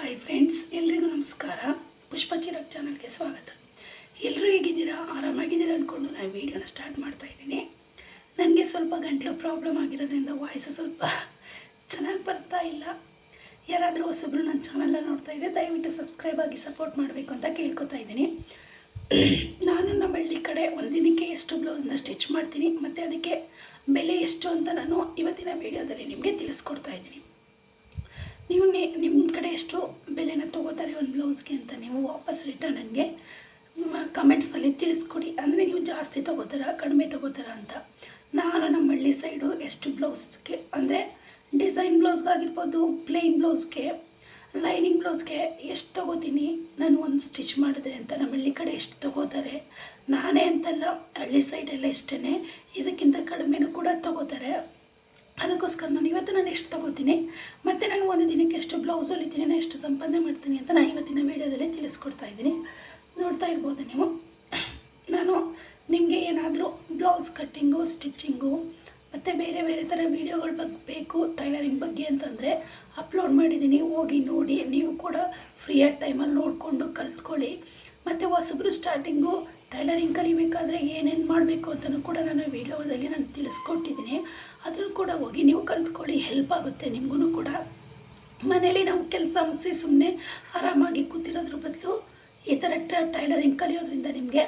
Hi friends ಎಲ್ರಿಗೂ ನಮಸ್ಕಾರ. ಪುಷ್ಪ ಚಿರಕ್ ಚಾನಲ್ಗೆ ಸ್ವಾಗತ. ಎಲ್ಲರೂ ಹೇಗಿದ್ದೀರಾ? ಆರಾಮಾಗಿದ್ದೀರಾ ಅಂದ್ಕೊಂಡು ನಾನು ವೀಡಿಯೋನ ಸ್ಟಾರ್ಟ್ ಮಾಡ್ತಾ ಇದ್ದೀನಿ. ನನಗೆ ಸ್ವಲ್ಪ ಗಂಟಲು ಪ್ರಾಬ್ಲಮ್ ಆಗಿರೋದ್ರಿಂದ ವಾಯ್ಸ್ ಸ್ವಲ್ಪ ಚೆನ್ನಾಗಿ ಬರ್ತಾ ಇಲ್ಲ. ಯಾರಾದರೂ ಹೊಸಬ್ರು ನನ್ನ ಚಾನಲ್ನ ನೋಡ್ತಾ ಇದ್ದರೆ ದಯವಿಟ್ಟು ಸಬ್ಸ್ಕ್ರೈಬ್ ಆಗಿ ಸಪೋರ್ಟ್ ಮಾಡಬೇಕು ಅಂತ ಕೇಳ್ಕೊತಾ ಇದ್ದೀನಿ. ನಾನು ನಮ್ಮ ಹಳ್ಳಿ ಕಡೆ ಒಂದಿನಕ್ಕೆ ದಿನಕ್ಕೆ ಎಷ್ಟು ಬ್ಲೌಸ್ನ ಸ್ಟಿಚ್ ಮಾಡ್ತೀನಿ, ಮತ್ತು ಅದಕ್ಕೆ ಬೆಲೆ ಎಷ್ಟು ಅಂತ ನಾನು ಇವತ್ತಿನ ವೀಡಿಯೋದಲ್ಲಿ ನಿಮಗೆ ತಿಳಿಸ್ಕೊಡ್ತಾ ಇದ್ದೀನಿ. ನೀವು ನಿಮ್ಮ ಕಡೆ ಎಷ್ಟು ಬೆಲೆನ ತೊಗೋತಾರೆ ಒಂದು ಬ್ಲೌಸ್ಗೆ ಅಂತ ನೀವು ವಾಪಸ್ ರಿಟರ್ನ್ ನನಗೆ ಕಮೆಂಟ್ಸಲ್ಲಿ ತಿಳಿಸ್ಕೊಡಿ. ಅಂದರೆ ನೀವು ಜಾಸ್ತಿ ತೊಗೋತಾರ, ಕಡಿಮೆ ತೊಗೋತಾರ ಅಂತ. ನಾನು ನಮ್ಮ ಹಳ್ಳಿ ಸೈಡು ಎಷ್ಟು ಬ್ಲೌಸ್ಗೆ, ಅಂದರೆ ಡಿಸೈನ್ ಬ್ಲೌಸ್ಗಾಗಿರ್ಬೋದು ಪ್ಲೇನ್ ಬ್ಲೌಸ್ಗೆ ಲೈನಿಂಗ್ ಬ್ಲೌಸ್ಗೆ ಎಷ್ಟು ತೊಗೋತೀನಿ, ನಾನು ಒಂದು ಸ್ಟಿಚ್ ಮಾಡಿದ್ರೆ ಅಂತ ನಮ್ಮ ಹಳ್ಳಿ ಕಡೆ ಎಷ್ಟು ತೊಗೋತಾರೆ, ನಾನೇ ಅಂತಲ್ಲ ಹಳ್ಳಿ ಸೈಡೆಲ್ಲ ಇಷ್ಟೇ ಇದಕ್ಕಿಂತ ಕಡಿಮೆನೂ ಕೂಡ ತೊಗೋತಾರೆ. ಅದಕ್ಕೋಸ್ಕರ ನಾನು ಇವತ್ತು ನಾನು ಎಷ್ಟು ತೊಗೋತೀನಿ, ಮತ್ತು ನಾನು ಒಂದು ದಿನಕ್ಕೆ ಎಷ್ಟು ಬ್ಲೌಸ್ ಹೊಲಿತೀನಿ, ನಾನು ಎಷ್ಟು ಸಂಪಾದನೆ ಮಾಡ್ತೀನಿ ಅಂತ ನಾನು ಇವತ್ತಿನ ವೀಡಿಯೋದಲ್ಲಿ ತಿಳಿಸ್ಕೊಡ್ತಾ ಇದ್ದೀನಿ. ನೋಡ್ತಾ ಇರ್ಬೋದು ನೀವು. ನಾನು ನಿಮಗೆ ಏನಾದರೂ ಬ್ಲೌಸ್ ಕಟ್ಟಿಂಗು ಸ್ಟಿಚ್ಚಿಂಗು ಮತ್ತು ಬೇರೆ ಬೇರೆ ಥರ ವೀಡಿಯೋಗಳ ಬಗ್ಗೆ ಬೇಕು ಟೈಲರಿಂಗ್ ಬಗ್ಗೆ ಅಂತಂದರೆ ಅಪ್ಲೋಡ್ ಮಾಡಿದ್ದೀನಿ. ಹೋಗಿ ನೋಡಿ, ನೀವು ಕೂಡ ಫ್ರೀಯಾದ ಟೈಮಲ್ಲಿ ನೋಡಿಕೊಂಡು ಕಲ್ತ್ಕೊಳ್ಳಿ. ಮತ್ತು ಹೊಸಬ್ರು ಸ್ಟಾರ್ಟಿಂಗು ಟೈಲರಿಂಗ್ ಕಲಿಬೇಕಾದ್ರೆ ಏನೇನು ಮಾಡಬೇಕು ಅಂತಲೂ ಕೂಡ ನಾನು ವೀಡಿಯೋದಲ್ಲಿ ನಾನು ತಿಳಿಸ್ಕೊಟ್ಟಿದ್ದೀನಿ. ಅದನ್ನು ಕೂಡ ಹೋಗಿ ನೀವು ಕಲ್ತ್ಕೊಳ್ಳಿ ಹೆಲ್ಪ್ ಆಗುತ್ತೆ ನಿಮಗೂ ಕೂಡ. ಮನೇಲಿ ನಾವು ಕೆಲಸ ಮುಗಿಸಿ ಸುಮ್ಮನೆ ಆರಾಮಾಗಿ ಕೂತಿರೋದ್ರ ಬದಲು ಈ ಥರ ಟೈಲರಿಂಗ್ ಕಲಿಯೋದ್ರಿಂದ ನಿಮಗೆ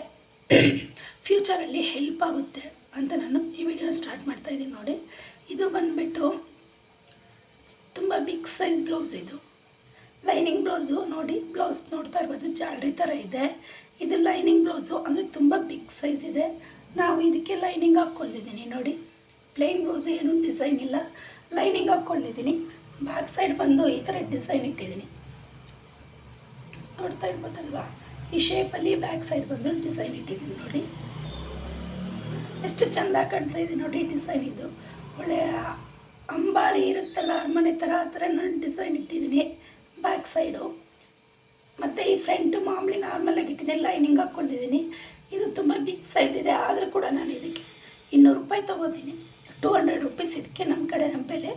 ಫ್ಯೂಚರಲ್ಲಿ ಹೆಲ್ಪ್ ಆಗುತ್ತೆ ಅಂತ ನಾನು ಈ ವಿಡಿಯೋ ಸ್ಟಾರ್ಟ್ ಮಾಡ್ತಾ ಇದ್ದೀನಿ ನೋಡಿ. ಇದು ಬಂದುಬಿಟ್ಟು ತುಂಬ ಬಿಗ್ ಸೈಜ್ ಬ್ಲೌಸ್ ಇದು. ಲೈನಿಂಗ್ ಬ್ಲೌಸು ನೋಡಿ ಬ್ಲೌಸ್ ನೋಡ್ತಾ ಇರ್ಬೋದು ಜಾಲರಿ ಥರ ಇದೆ. ಇದು ಲೈನಿಂಗ್ ಬ್ಲೌಸು, ಅಂದರೆ ತುಂಬ ಬಿಗ್ ಸೈಜ್ ಇದೆ. ನಾವು ಇದಕ್ಕೆ ಲೈನಿಂಗ್ ಹಾಕ್ಕೊಳ್ತಿದ್ದೀನಿ ನೋಡಿ. ಪ್ಲೇನ್ ಬ್ಲೌಸು ಏನೂ ಡಿಸೈನ್ ಇಲ್ಲ. ಲೈನಿಂಗ್ ಹಾಕ್ಕೊಳ್ತಿದ್ದೀನಿ ಬ್ಯಾಕ್ ಸೈಡ್ ಬಂದು ಈ ಥರ ಡಿಸೈನ್ ಇಟ್ಟಿದ್ದೀನಿ. ನೋಡ್ತಾ ಇರ್ಬೋದಲ್ವಾ? ಈ ಶೇಪಲ್ಲಿ ಬ್ಯಾಕ್ ಸೈಡ್ ಬಂದು ಡಿಸೈನ್ ಇಟ್ಟಿದ್ದೀನಿ ನೋಡಿ. ಎಷ್ಟು ಚೆಂದ ಕಾಣ್ತಾ ಇದೆ ನೋಡಿ ಡಿಸೈನ್ ಇದು. ಒಳ್ಳೆಯ ಅಂಬಾರಿ ಇರುತ್ತಲ್ಲ ಅರಮನೆ ಥರ ಆ ಥರ ನಾನು ಡಿಸೈನ್ ಇಟ್ಟಿದ್ದೀನಿ ಬ್ಯಾಕ್ ಸೈಡು ಮತ್ತು ಈ ಫ್ರಂಟ್ ಮಾಮೂಲಿ ನಾರ್ಮಲಾಗಿ ಇಟ್ಟಿದ್ದೀನಿ ಲೈನಿಂಗ್ ಹಾಕ್ಕೊಂಡಿದ್ದೀನಿ. ಇದು ತುಂಬ ಬಿಗ್ ಸೈಜ್ ಇದೆ, ಆದರೂ ಕೂಡ ನಾನು ಇದಕ್ಕೆ ಇನ್ನೂರು ರೂಪಾಯಿ ತೊಗೋತೀನಿ. ಟೂ ಹಂಡ್ರೆಡ್ ರುಪೀಸ್ ಇದಕ್ಕೆ ನಮ್ಮ ಕಡೆ ನಮ್ಮ ಬೆಲೆ.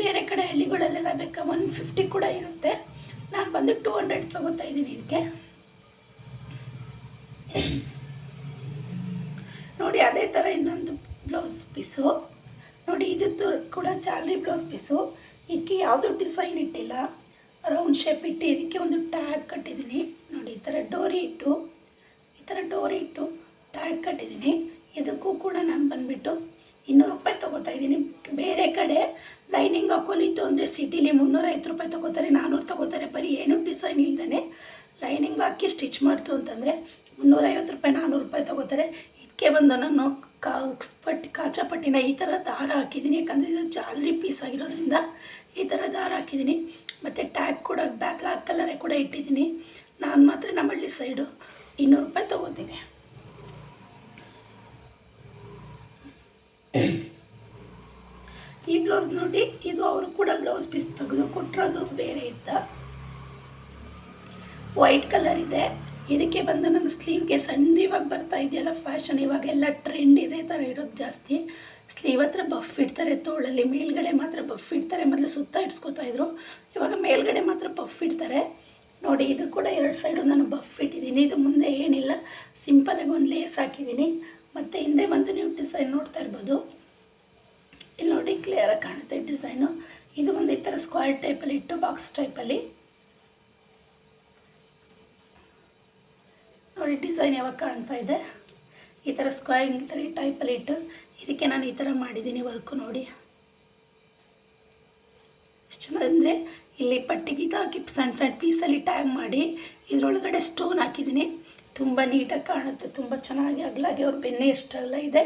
ಬೇರೆ ಕಡೆ ಹಳ್ಳಿಗಳಲ್ಲೆಲ್ಲ ಬೇಕಾ ಒನ್ ಫಿಫ್ಟಿ ಕೂಡ ಇರುತ್ತೆ. ನಾನು ಬಂದು ಟೂ ಹಂಡ್ರೆಡ್ ತೊಗೋತಾ ಇದ್ದೀನಿ ಇದಕ್ಕೆ. ನೋಡಿ, ಅದೇ ಥರ ಇನ್ನೊಂದು ಬ್ಲೌಸ್ ಪೀಸು ನೋಡಿ, ಇದು ಕೂಡ ಚಾಲ್ರಿ ಬ್ಲೌಸ್ ಪೀಸು ಇದಕ್ಕೆ ಯಾವುದು ಡಿಸೈನ್ ಇಟ್ಟಿಲ್ಲ. ರೌಂಡ್ ಶೇಪ್ ಇಟ್ಟು ಇದಕ್ಕೆ ಒಂದು ಟ್ಯಾಗ್ ಕಟ್ಟಿದ್ದೀನಿ. ನೋಡಿ, ಈ ಥರ ಡೋರಿ ಇಟ್ಟು, ಈ ಥರ ಡೋರಿ ಇಟ್ಟು ಟ್ಯಾಗ್ ಕಟ್ಟಿದ್ದೀನಿ. ಇದಕ್ಕೂ ಕೂಡ ನಾನು ಬಂದುಬಿಟ್ಟು ಇನ್ನೂರು ರೂಪಾಯಿ ತೊಗೋತಾ ಇದ್ದೀನಿ. ಬೇರೆ ಕಡೆ ಲೈನಿಂಗ್ ಹಾಕೊಲಿತ್ತು ಅಂದರೆ ಸಿಟಿಲಿ ಮುನ್ನೂರೈವತ್ತು ರೂಪಾಯಿ ತೊಗೋತಾರೆ ನಾನ್ನೂರು ತೊಗೋತಾರೆ. ಬರೀ ಏನೂ ಡಿಸೈನ್ ಇಲ್ದೇ ಲೈನಿಂಗ್ ಹಾಕಿ ಸ್ಟಿಚ್ ಮಾಡ್ತು ಅಂತಂದರೆ ಮುನ್ನೂರೈವತ್ತು ರೂಪಾಯಿ ನಾನ್ನೂರು ರೂಪಾಯಿ ತೊಗೋತಾರೆ. ಇದಕ್ಕೆ ಬಂದು ನಾನು ಕಾ ಪಟ್ಟಿ ಕಾಚಾಪಟ್ಟಿನ ಈ ಥರ ದಾರ ಹಾಕಿದ್ದೀನಿ. ಯಾಕಂದರೆ ಇದು ಜಾಲರಿ ಪೀಸ್ ಆಗಿರೋದ್ರಿಂದ ಈ ಥರ ದಾರ ಹಾಕಿದ್ದೀನಿ. ಮತ್ತು ಟ್ಯಾಗ್ ಕೂಡ ಬ್ಲ್ಯಾಕ್ ಕಲರೇ ಕೂಡ ಇಟ್ಟಿದ್ದೀನಿ. ನಾನು ಮಾತ್ರ ನಮ್ಮ ಹಳ್ಳಿ ಸೈಡು ಇನ್ನೂರು ರೂಪಾಯಿ ತೊಗೋತೀನಿ. ಈ ಬ್ಲೌಸ್ ನೋಡಿ, ಇದು ಅವರು ಕೂಡ ಬ್ಲೌಸ್ ಪೀಸ್ ತೆಗೆದು ಕೊಟ್ಟಿರೋದು ಬೇರೆ ಇದ್ದ. ವೈಟ್ ಕಲರ್ ಇದೆ. ಇದಕ್ಕೆ ಬಂದು ನಂಗೆ ಸ್ಲೀವ್ಗೆ ಸಣ್ಣ ಇವಾಗ ಬರ್ತಾ ಇದೆಯಲ್ಲ ಫ್ಯಾಷನ್ ಇವಾಗೆಲ್ಲ ಟ್ರೆಂಡ್ ಇದೆ ಥರ ಇರೋದು ಜಾಸ್ತಿ. ಸ್ಲೀವ್ ಹತ್ರ ಬಫ್ ಇಡ್ತಾರೆ, ತೋಳಲ್ಲಿ ಮೇಲ್ಗಡೆ ಮಾತ್ರ ಬಫ್ ಇಡ್ತಾರೆ, ಮೊದಲು ಸುತ್ತ ಇಡ್ಸ್ಕೊತಾ ಇದ್ರು. ಇವಾಗ ಮೇಲ್ಗಡೆ ಮಾತ್ರ ಬಫ್ ಇಡ್ತಾರೆ. ನೋಡಿ, ಇದು ಕೂಡ ಎರಡು ಸೈಡು ನಾನು ಬಫ್ ಇಟ್ಟಿದ್ದೀನಿ. ಇದು ಮುಂದೆ ಏನಿಲ್ಲ ಸಿಂಪಲಾಗಿ ಒಂದು ಲೇಸ್ ಹಾಕಿದ್ದೀನಿ. ಮತ್ತು ಹಿಂದೆ ಬಂದು ನೀವು ಡಿಸೈನ್ ನೋಡ್ತಾ ಇರ್ಬೋದು. ಇಲ್ಲಿ ನೋಡಿ ಕ್ಲಿಯರಾಗಿ ಕಾಣುತ್ತೆ ಡಿಸೈನು ಇದು ಒಂದು ಈ ಥರ ಸ್ಕ್ವೇರ್ ಟೈಪಲ್ಲಿ ಇಟ್ಟು ಬಾಕ್ಸ್ ಟೈಪಲ್ಲಿ ನೋಡಿ ಡಿಸೈನ್ ಯಾವಾಗ ಕಾಣ್ತಾ ಇದೆ? ಈ ಥರ ಸ್ಕ್ವೇರ್ ಈ ಥರ ಈ ಟೈಪಲ್ಲಿ ಇಟ್ಟು ಇದಕ್ಕೆ ನಾನು ಈ ಥರ ಮಾಡಿದ್ದೀನಿ ವರ್ಕು ನೋಡಿ. ಎಷ್ಟು ಚೆನ್ನಾಗಿ ಇಲ್ಲಿ ಪಟ್ಟಿಗೆ ಇದು ಹಾಕಿ ಸಣ್ಣ ಸಣ್ಣ ಪೀಸಲ್ಲಿ ಟ್ಯಾಗ್ ಮಾಡಿ ಇದರೊಳಗಡೆ ಸ್ಟೋನ್ ಹಾಕಿದ್ದೀನಿ. ತುಂಬ ನೀಟಾಗಿ ಕಾಣುತ್ತೆ, ತುಂಬ ಚೆನ್ನಾಗಿ ಅಗಲಾಗಿ ಅವ್ರ ಬೆನ್ನೆ ಎಷ್ಟು ಇದೆ.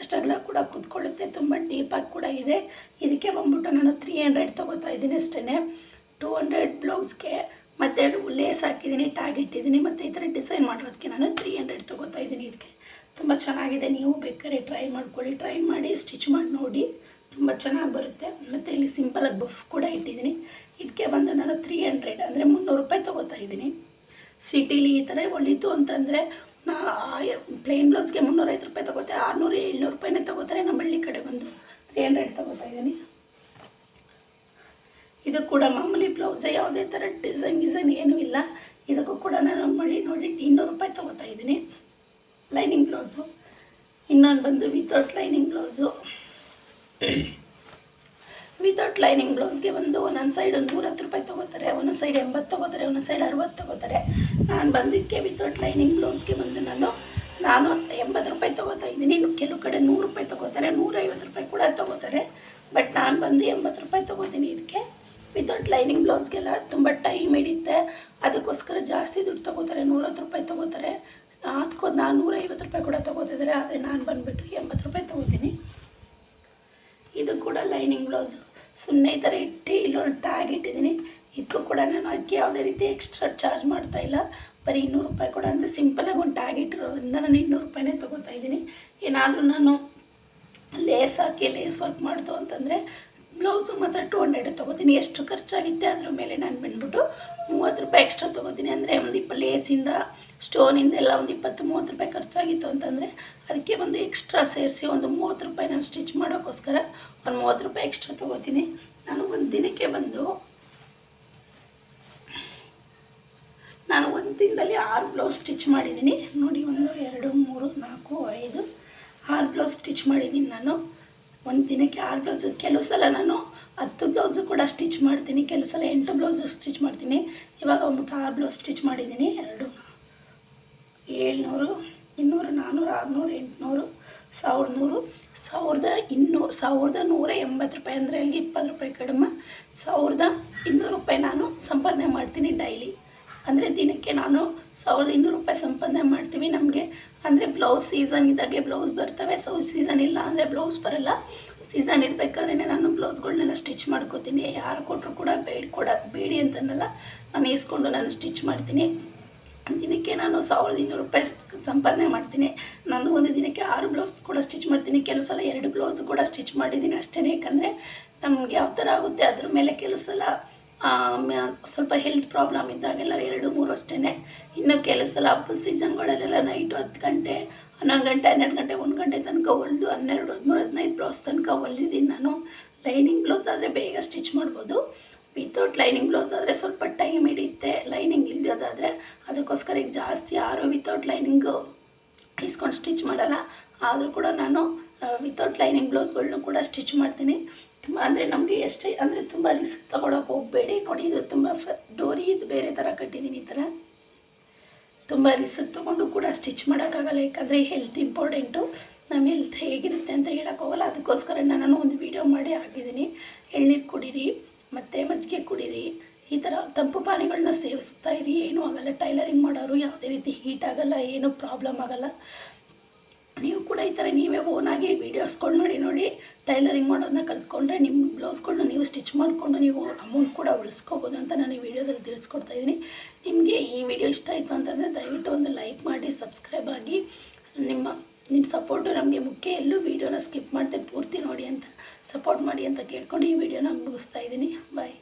ಅಷ್ಟು ಅಗಲ ಕೂಡ ಕೂತ್ಕೊಳ್ಳುತ್ತೆ, ತುಂಬ ಡೀಪಾಗಿ ಕೂಡ ಇದೆ. ಇದಕ್ಕೆ ಬಂದ್ಬಿಟ್ಟು ನಾನು ತ್ರೀ ಹಂಡ್ರೆಡ್ ತೊಗೋತಾ ಇದ್ದೀನಿ ಅಷ್ಟೇ ಟೂ ಹಂಡ್ರೆಡ್ ಬ್ಲೌಸ್ಗೆ ಮತ್ತು ಲೇಸ್ ಹಾಕಿದ್ದೀನಿ, ಟ್ಯಾಗ್ ಇಟ್ಟಿದ್ದೀನಿ. ಮತ್ತು ಈ ಥರ ಡಿಸೈನ್ ಮಾಡೋದಕ್ಕೆ ನಾನು ತ್ರೀ ಹಂಡ್ರೆಡ್ ತೊಗೋತಾ ಇದ್ದೀನಿ ಇದಕ್ಕೆ. ತುಂಬ ಚೆನ್ನಾಗಿದೆ, ನೀವು ಬೇಕಾದ್ರೆ ಟ್ರೈ ಮಾಡ್ಕೊಳ್ಳಿ. ಟ್ರೈ ಮಾಡಿ ಸ್ಟಿಚ್ ಮಾಡಿ ನೋಡಿ, ತುಂಬ ಚೆನ್ನಾಗಿ ಬರುತ್ತೆ. ಮತ್ತು ಇಲ್ಲಿ ಸಿಂಪಲಾಗಿ ಬಫ್ ಕೂಡ ಇಟ್ಟಿದ್ದೀನಿ. ಇದಕ್ಕೆ ಬಂದು ನಾನು ತ್ರೀ ಹಂಡ್ರೆಡ್ ಅಂದರೆ ಮುನ್ನೂರು ರೂಪಾಯಿ ತೊಗೋತಾ ಇದ್ದೀನಿ. ಸಿಟಿಲಿ ಈ ಥರ ಹೊಲಿತು ಅಂತಂದರೆ, ನಾ ಪ್ಲೇನ್ ಬ್ಲೌಸ್ಗೆ ಮುನ್ನೂರೈವತ್ತು ರೂಪಾಯಿ ತೊಗೋತೆ, ಆರುನೂರು, ಏಳ್ನೂರು ರೂಪಾಯಿನೇ ತೊಗೋತಾರೆ, ನಮ್ಮ ಹಳ್ಳಿ ಕಡೆ ಬಂದು ತ್ರೀ ಹಂಡ್ರೆಡ್ ತೊಗೋತಾ ಇದ್ದೀನಿ. ಇದು ಕೂಡ ಮಾಮೂಲಿ ಬ್ಲೌಸೇ ಯಾವುದೇ ಥರ ಡಿಸೈನ್ ಗಿಸೈನ್ ಏನೂ ಇಲ್ಲ. ಇದಕ್ಕೂ ಕೂಡ ನಾನು ಮಾಡಿ ನೋಡಿ ಇನ್ನೂರು ರೂಪಾಯಿ ತೊಗೋತಾ ಇದ್ದೀನಿ. Lining blouse. ಇನ್ನೊಂದು ಬಂದು without lining blouse. Without lining ಬ್ಲೌಸ್ಗೆ ಬಂದು ಒಂದೊಂದು ಸೈಡ್ ಒಂದು ನೂರತ್ತು ರೂಪಾಯಿ ತೊಗೋತಾರೆ, ಒಂದೊಂದು ಸೈಡ್ ಎಂಬತ್ತು ತೊಗೋತಾರೆ, ಒಂದೊಂದು ಸೈಡ್ ಅರವತ್ತು ತೊಗೋತಾರೆ. ನಾನು ಬಂದಿದ್ದಕ್ಕೆ ವಿತೌಟ್ ಲೈನಿಂಗ್ ಬ್ಲೌಸ್ಗೆ ಬಂದು ನಾನು ನಾನು ಎಂಬತ್ತು ರೂಪಾಯಿ ತೊಗೋತಾ ಇದ್ದೀನಿ ಇನ್ನು ಕೆಲವು ಕಡೆ ನೂರು ರೂಪಾಯಿ ತೊಗೋತಾರೆ, ನೂರೈವತ್ತು ರೂಪಾಯಿ ಕೂಡ ತೊಗೋತಾರೆ. ಬಟ್ ನಾನು ಬಂದು ಎಂಬತ್ತು ರೂಪಾಯಿ ತೊಗೋತೀನಿ ಇದಕ್ಕೆ ವಿತೌಟ್ ಲೈನಿಂಗ್ ಬ್ಲೌಸ್ಗೆಲ್ಲ ತುಂಬ ಟೈಮ್ ಹಿಡಿಯುತ್ತೆ. ಅದಕ್ಕೋಸ್ಕರ ಜಾಸ್ತಿ ದುಡ್ಡು ತೊಗೋತಾರೆ, ನೂರತ್ತು ರೂಪಾಯಿ ತೊಗೋತಾರೆ. ಅದಕ್ಕೂ ನಾನು ನೂರೈವತ್ತು ರೂಪಾಯಿ ಕೂಡ ತೊಗೋತಿದ್ದಾರೆ, ಆದರೆ ನಾನು ಬಂದುಬಿಟ್ಟು ಎಂಬತ್ತು ರೂಪಾಯಿ ತೊಗೋತೀನಿ. ಇದು ಕೂಡ ಲೈನಿಂಗ್ ಬ್ಲೌಸು. ಸುಮ್ಮನೆ ಈ ಥರ ಇಟ್ಟು ಇಲ್ಲೊಂದು ಟ್ಯಾಗ್ ಇಟ್ಟಿದ್ದೀನಿ. ಇದಕ್ಕೂ ಕೂಡ ನಾನು ಅದಕ್ಕೆ ಯಾವುದೇ ರೀತಿ ಎಕ್ಸ್ಟ್ರಾ ಚಾರ್ಜ್ ಮಾಡ್ತಾ ಇಲ್ಲ. ಬರೀ ಇನ್ನೂರು ರೂಪಾಯಿ ಕೂಡ ಅಂದರೆ ಸಿಂಪಲಾಗಿ ಒಂದು ಟ್ಯಾಗ್ ಇಟ್ಟಿರೋದ್ರಿಂದ ನಾನು ಇನ್ನೂರು ರೂಪಾಯಿನೇ ತೊಗೋತಾ ಇದ್ದೀನಿ. ಏನಾದರೂ ನಾನು ಲೇಸ್ ಹಾಕಿ ಲೇಸ್ ವರ್ಕ್ ಮಾಡ್ತು ಅಂತಂದರೆ ಬ್ಲೌಸು ಮಾತ್ರ ಟು ಹಂಡ್ರೆಡ್ ತೊಗೋತೀನಿ. ಎಷ್ಟು ಖರ್ಚಾಗುತ್ತೆ ಅದ್ರ ಮೇಲೆ ನಾನು ಬಂದ್ಬಿಟ್ಟು ಮೂವತ್ತು ರೂಪಾಯಿ ಎಕ್ಸ್ಟ್ರಾ ತೊಗೋತೀನಿ. ಅಂದರೆ ಒಂದು ಇಪ್ಪ ಲೇಸಿಂದ ಸ್ಟೋನಿಂದ ಎಲ್ಲ ಒಂದು ಇಪ್ಪತ್ತು, ಮೂವತ್ತು ರೂಪಾಯಿ ಖರ್ಚಾಗಿತ್ತು ಅಂತಂದರೆ ಅದಕ್ಕೆ ಒಂದು ಎಕ್ಸ್ಟ್ರಾ ಸೇರಿಸಿ ಒಂದು ಮೂವತ್ತು ರೂಪಾಯಿ ನಾನು ಸ್ಟಿಚ್ ಮಾಡೋಕ್ಕೋಸ್ಕರ ಒಂದು ಮೂವತ್ತು ರೂಪಾಯಿ ಎಕ್ಸ್ಟ್ರಾ ತೊಗೋತೀನಿ. ನಾನು ಒಂದು ದಿನಕ್ಕೆ ಬಂದು, ನಾನು ಒಂದು ದಿನದಲ್ಲಿ ಆರು ಬ್ಲೌಸ್ ಸ್ಟಿಚ್ ಮಾಡಿದ್ದೀನಿ. ನೋಡಿ, ಒಂದು, ಎರಡು, ಮೂರು, ನಾಲ್ಕು, ಐದು, ಆರು ಬ್ಲೌಸ್ ಸ್ಟಿಚ್ ಮಾಡಿದ್ದೀನಿ ನಾನು. ಒಂದು ದಿನಕ್ಕೆ ಆರು ಬ್ಲೌಸು, ಕೆಲವು ಸಲ ನಾನು ಹತ್ತು ಬ್ಲೌಸು ಕೂಡ ಸ್ಟಿಚ್ ಮಾಡ್ತೀನಿ, ಕೆಲವು ಸಲ ಎಂಟು ಬ್ಲೌಸು ಸ್ಟಿಚ್ ಮಾಡ್ತೀನಿ. ಇವಾಗ ಒಂದ್ಬಿಟ್ಟು ಆರು ಬ್ಲೌಸ್ ಸ್ಟಿಚ್ ಮಾಡಿದ್ದೀನಿ, ಎರಡು, ಏಳ್ನೂರು, ಇನ್ನೂರು ನಾನ್ನೂರು ಆರುನೂರು, ಎಂಟುನೂರು ಸಾವಿರದ ನೂರು ಸಾವಿರದ ಇನ್ನೂರು ಸಾವಿರದ ನೂರ ಎಂಬತ್ತು ರೂಪಾಯಿ. ಅಂದರೆ ಅಲ್ಲಿಗೆ ಇಪ್ಪತ್ತು ರೂಪಾಯಿ ಕಡಿಮೆ. ಸಾವಿರದ ಇನ್ನೂರು ರೂಪಾಯಿ ನಾನು ಸಂಪಾದನೆ ಮಾಡ್ತೀನಿ ಡೈಲಿ ಅಂದರೆ ದಿನಕ್ಕೆ ನಾನು ಸಾವಿರದ ಇನ್ನೂರು ರೂಪಾಯಿ ಸಂಪಾದನೆ ಮಾಡ್ತೀವಿ ನಮಗೆ. ಅಂದರೆ ಬ್ಲೌಸ್ ಸೀಸನ್ ಇದ್ದಾಗೆ ಬ್ಲೌಸ್ ಬರ್ತವೆ. ಸೊ ಸೀಸನ್ ಇಲ್ಲ ಅಂದರೆ ಬ್ಲೌಸ್ ಬರಲ್ಲ. ಸೀಸನ್ ಇರಬೇಕಾದ್ರೆ ನಾನು ಬ್ಲೌಸ್ಗಳನ್ನೆಲ್ಲ ಸ್ಟಿಚ್ ಮಾಡ್ಕೋತೀನಿ. ಯಾರು ಕೊಟ್ಟರು ಕೂಡ ಬೇಡಿ, ಕೊಡ, ಬೇಡಿ ಅಂತನಲ್ಲ ನಾನು ಈಸ್ಕೊಂಡು ನಾನು ಸ್ಟಿಚ್ ಮಾಡ್ತೀನಿ. ದಿನಕ್ಕೆ ನಾನು ಸಾವಿರದ ಇನ್ನೂರು ರೂಪಾಯಿ ಸಂಪಾದನೆ ಮಾಡ್ತೀನಿ. ನಾನು ಒಂದು ದಿನಕ್ಕೆ ಆರು ಬ್ಲೌಸ್ ಕೂಡ ಸ್ಟಿಚ್ ಮಾಡ್ತೀನಿ. ಕೆಲವು ಸಲ ಎರಡು ಬ್ಲೌಸ್ ಕೂಡ ಸ್ಟಿಚ್ ಮಾಡಿದ್ದೀನಿ ಅಷ್ಟೇ ಯಾಕಂದರೆ ನಮ್ಗೆ ಯಾವ ಥರ ಆಗುತ್ತೆ ಅದ್ರ ಮೇಲೆ ಕೆಲವು ಸಲ ಸ್ವಲ್ಪ ಹೆಲ್ತ್ ಪ್ರಾಬ್ಲಮ್ ಇದ್ದಾಗೆಲ್ಲ ಎರಡು, ಮೂರು ಅಷ್ಟೇ ಇನ್ನು ಕೆಲವು ಸಲ ಹಬ್ಬದ ಸೀಸನ್ಗಳಲ್ಲೆಲ್ಲ ನೈಟು ಹತ್ತು ಗಂಟೆ, ಹನ್ನೊಂದು ಗಂಟೆ, ಹನ್ನೆರಡು ಗಂಟೆ, ಒಂದು ಗಂಟೆ ತನಕ ಹೊಲ್ದು ಹನ್ನೆರಡು, ಹದಿಮೂರು, ಹದಿನೈದು ಬ್ಲೌಸ್ ತನಕ ಹೊಲ್ದಿದ್ದೀನಿ ನಾನು. ಲೈನಿಂಗ್ ಬ್ಲೌಸ್ ಆದರೆ ಬೇಗ ಸ್ಟಿಚ್ ಮಾಡ್ಬೋದು. ವಿತೌಟ್ ಲೈನಿಂಗ್ ಬ್ಲೌಸ್ ಆದರೆ ಸ್ವಲ್ಪ ಟೈಮ್ ಹಿಡಿಯುತ್ತೆ. ಲೈನಿಂಗ್ ಇಲ್ಲದಾದರೆ ಅದಕ್ಕೋಸ್ಕರ ಈಗ ಜಾಸ್ತಿ ಯಾರು ವಿತೌಟ್ ಲೈನಿಂಗು ಇಸ್ಕೊಂಡು ಸ್ಟಿಚ್ ಮಾಡಲ್ಲ. ಆದರೂ ಕೂಡ ನಾನು ವಿತೌಟ್ ಲೈನಿಂಗ್ ಬ್ಲೌಸ್ಗಳನ್ನೂ ಕೂಡ ಸ್ಟಿಚ್ ಮಾಡ್ತೀನಿ. ತುಂಬ ಅಂದರೆ ನಮಗೆ ಎಷ್ಟೇ ಅಂದರೆ ತುಂಬ ರಿಸ್ಕ್ ತೊಗೊಳಕ್ಕೆ ಹೋಗಬೇಡಿ. ನೋಡಿ, ಇದು ತುಂಬ ಫ ಡೋರಿ ಇದು ಬೇರೆ ಥರ ಕಟ್ಟಿದ್ದೀನಿ ಈ ಥರ ತುಂಬ ರಿಸ್ಕ್ ತೊಗೊಂಡು ಕೂಡ ಸ್ಟಿಚ್ ಮಾಡೋಕ್ಕಾಗಲ್ಲ. ಯಾಕಂದರೆ ಹೆಲ್ತ್ ಇಂಪಾರ್ಟೆಂಟು ನಮ್ಮ ಹೆಲ್ತ್ ಹೇಗಿರುತ್ತೆ ಅಂತ ಹೇಳೋಕ್ಕೋಗಲ್ಲ ಅದಕ್ಕೋಸ್ಕರ ನಾನು ಒಂದು ವೀಡಿಯೋ ಮಾಡಿ ಹಾಕಿದ್ದೀನಿ. ಎಳ್ನೀರು ಕುಡೀರಿ, ಮತ್ತು ಮಜ್ಜಿಗೆ ಕುಡೀರಿ. ಈ ಥರ ತಂಪು ಪಾನಿಗಳನ್ನ ಸೇವಿಸ್ತಾ ಇರಿ. ಏನೂ ಆಗಲ್ಲ. ಟೈಲರಿಂಗ್ ಮಾಡೋರು ಯಾವುದೇ ರೀತಿ ಹೀಟ್ ಆಗಲ್ಲ. ಏನೂ ಪ್ರಾಬ್ಲಮ್ ಆಗಲ್ಲ. ನೀವು ಕೂಡ ಈ ಥರ ನೀವೇ ಓನಾಗಿ ವೀಡಿಯೋಸ್ಗಳು ನೋಡಿ ನೋಡಿ ಟೈಲರಿಂಗ್ ಮಾಡೋದನ್ನ ಕಲ್ತ್ಕೊಂಡ್ರೆ ನಿಮ್ಮ ಬ್ಲೌಸ್ಗಳನ್ನ ನೀವು ಸ್ಟಿಚ್ ಮಾಡಿಕೊಂಡು ನೀವು ಅಮೌಂಟ್ ಕೂಡ ಉಳಿಸ್ಕೋಬೋದು ಅಂತ ನಾನು ಈ ವಿಡಿಯೋದಲ್ಲಿ ತಿಳಿಸ್ಕೊಡ್ತಾ ಇದ್ದೀನಿ. ನಿಮಗೆ ಈ ವಿಡಿಯೋ ಇಷ್ಟ ಆಯಿತು ಅಂತಂದರೆ ದಯವಿಟ್ಟು ಒಂದು ಲೈಕ್ ಮಾಡಿ ಸಬ್ಸ್ಕ್ರೈಬ್ ಆಗಿ. ನಿಮ್ಮ ನಿಮ್ಮ ಸಪೋರ್ಟು ನಮಗೆ ಮುಖ್ಯ. ಎಲ್ಲೂ ವೀಡಿಯೋನ ಸ್ಕಿಪ್ ಮಾಡದೆ ಪೂರ್ತಿ ನೋಡಿ ಅಂತ ಸಪೋರ್ಟ್ ಮಾಡಿ ಅಂತ ಕೇಳ್ಕೊಂಡು ಈ ವಿಡಿಯೋನ ಮುಗಿಸ್ತಾ ಇದ್ದೀನಿ. ಬಾಯ್